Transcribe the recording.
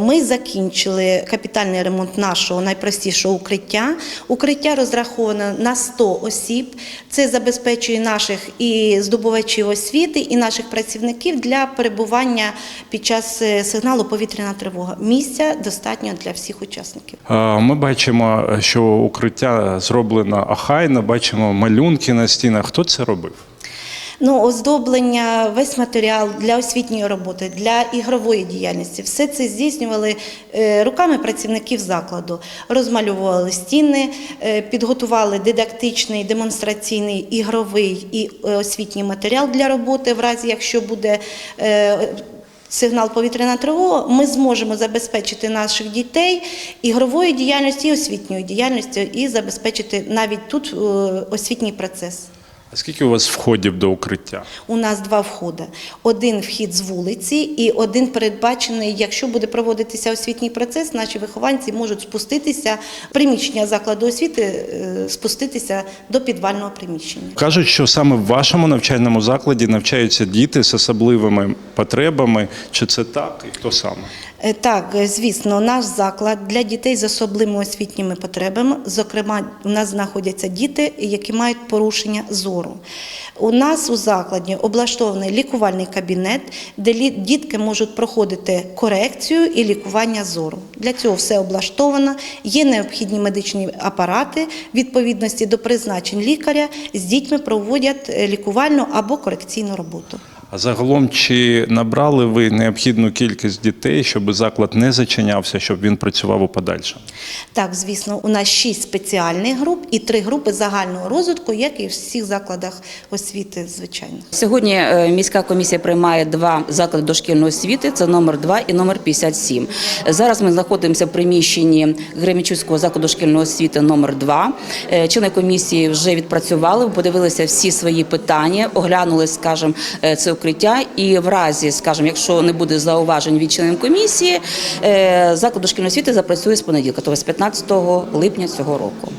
Ми закінчили капітальний ремонт нашого найпростішого укриття. Укриття розраховано на 100 осіб. Це забезпечує наших і здобувачів освіти, і наших працівників для перебування під час е, сигналу повітряна тривога. Місця достатньо для всіх учасників. Ми бачимо, що укриття зроблено охайно, бачимо малюнки на стінах. Хто це робив? Ну, оздоблення, весь матеріал для освітньої роботи, для ігрової діяльності. Все це здійснювали е, руками працівників закладу. Розмалювали стіни, е, підготували дидактичний, демонстраційний, ігровий і е, освітній матеріал для роботи, в разі якщо буде. Сигнал повітряна тривога, ми зможемо забезпечити наших дітей ігровою діяльністю, і освітньою діяльністю і забезпечити навіть тут освітній процес. А скільки у вас входів до укриття? У нас два входи: один вхід з вулиці і один передбачений. Якщо буде проводитися освітній процес, наші вихованці можуть спуститися приміщення закладу освіти, е, спуститися до підвального приміщення. Кажуть, що саме в вашому навчальному закладі навчаються діти з особливими потребами. Чи це так? І хто саме? Е, Так, е, звісно, наш заклад для дітей з особливими освітніми потребами. Зокрема, у нас знаходяться діти, які мають порушення зору. У нас у закладі облаштований лікувальний кабінет, де дітки можуть проходити корекцію і лікування зору. Для цього все облаштовано. Є необхідні медичні апарати відповідності до призначень лікаря. З дітьми проводять е, лікувальну або корекційну роботу. А загалом, чи набрали ви необхідну кількість дітей, щоб заклад не зачинявся, щоб він працював у подальшому? Так, звісно, у нас шість спеціальних груп і три групи загального розвитку, як і в всіх закладах освіти, звичайно. Сьогодні е, міська комісія приймає два заклади дошкільної освіти. Це номер 2 і номер 57. Зараз ми знаходимося в приміщенні Гремічуського закладу дошкільної освіти номер 2 Е, Члени комісії вже відпрацювали, подивилися всі свої питання, оглянули, скажімо, е, це укриття. І в разі, скажімо, якщо не буде зауважень від членів комісії, е, заклад дошкільної освіти запрацює з понеділка, тобто з 15 липня цього року.